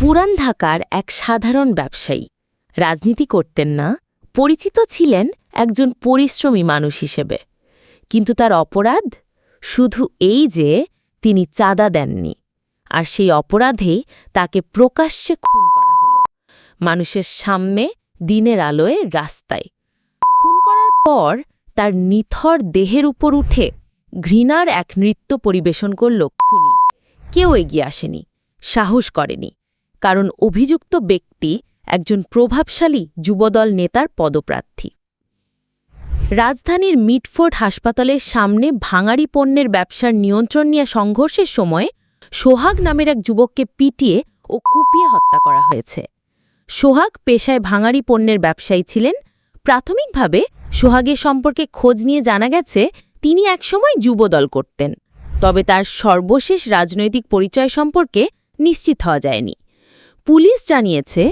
পুরান ঢাকার এক সাধারণ ব্যবসায়ী। রাজনীতি করতেন না, পরিচিত ছিলেন একজন পরিশ্রমী মানুষ হিসেবে। কিন্তু তার অপরাধ? শুধু এই যে তিনি চাঁদা দেননি। আর সেই অপরাধেই তাকে প্রকাশ্যে খুন করা হলো। মানুষের সামনে দিনের আলোয় রাস্তায়। খুন করার পর তার নিথর দেহের উপর উঠে ঘৃণার এক নৃত্য পরিবেশন করল খুনি। কেউ এগিয়ে আসেনি, সাহস করেনি। কারণ অভিযুক্ত ব্যক্তি একজন প্রভাবশালী যুবদল নেতার পদপ্রার্থী। রাজধানীর মিটফোর্ড হাসপাতালের সামনে ভাঙাড়ি পণ্যের ব্যবসার নিয়ন্ত্রণ নিয়ে সংঘর্ষের সময় সোহাগ নামের এক যুবককে পিটিয়ে ও কুপিয়ে হত্যা করা হয়েছে। সোহাগ পেশায় ভাঙাড়ি পণ্যের ব্যবসায়ী ছিলেন। প্রাথমিকভাবে সোহাগের সম্পর্কে খোঁজ নিয়ে জানা গেছে, তিনি একসময় যুবদল করতেন। তবে তার সর্বশেষ রাজনৈতিক পরিচয় সম্পর্কে নিশ্চিত হওয়া যায়নি। পুলিশ জানিয়েছে,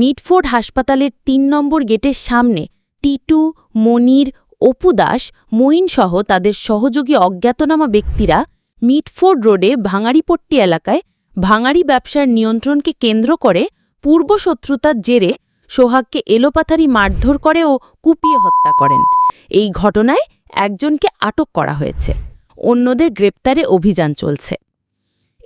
মিটফোর্ড হাসপাতালের তিন নম্বর গেটের সামনে টিটু, মনির, অপু দাস মঈনসহ তাদের সহযোগী অজ্ঞাতনামা ব্যক্তিরা মিটফোর্ড রোডে ভাঙাড়িপট্টি এলাকায় ভাঙাড়ি ব্যবসার নিয়ন্ত্রণকে কেন্দ্র করে পূর্বশত্রুতার জেরে সোহাগকে এলোপাথারি মারধর করে ও কুপিয়ে হত্যা করেন। এই ঘটনায় একজনকে আটক করা হয়েছে, অন্যদের গ্রেপ্তারে অভিযান চলছে।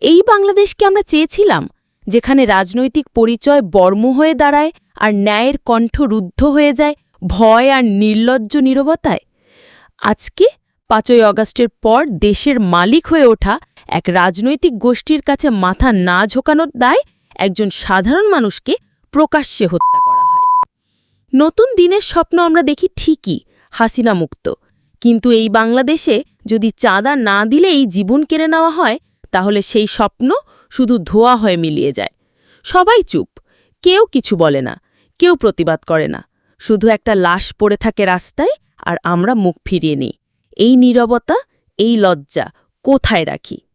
এই বাংলাদেশকে আমরা চেয়েছিলাম যেখানে রাজনৈতিক পরিচয় বর্ম হয়ে দাঁড়ায় আর ন্যায়ের কণ্ঠ রুদ্ধ হয়ে যায় ভয় আর নির্লজ্জ নীরবতায়। আজকে পাঁচই অগাস্টের পর দেশের মালিক হয়ে ওঠা এক রাজনৈতিক গোষ্ঠীর কাছে মাথা না ঝোকানোর দায় একজন সাধারণ মানুষকে প্রকাশ্যে হত্যা করা হয়। নতুন দিনের স্বপ্ন আমরা দেখি ঠিকই, হাসিনা মুক্ত। কিন্তু এই বাংলাদেশে যদি চাঁদা না দিলে এই জীবন কেড়ে নেওয়া হয়, তাহলে সেই স্বপ্ন শুধু ধোয়া হয়ে মিলিয়ে যায়। সবাই চুপ। কেউ কিছু বলে না। কেউ প্রতিবাদ করে না। শুধু একটা লাশ পড়ে থাকে রাস্তায় আর আমরা মুখ ফিরিয়ে নিই। এই নীরবতা, এই লজ্জা কোথায় রাখি?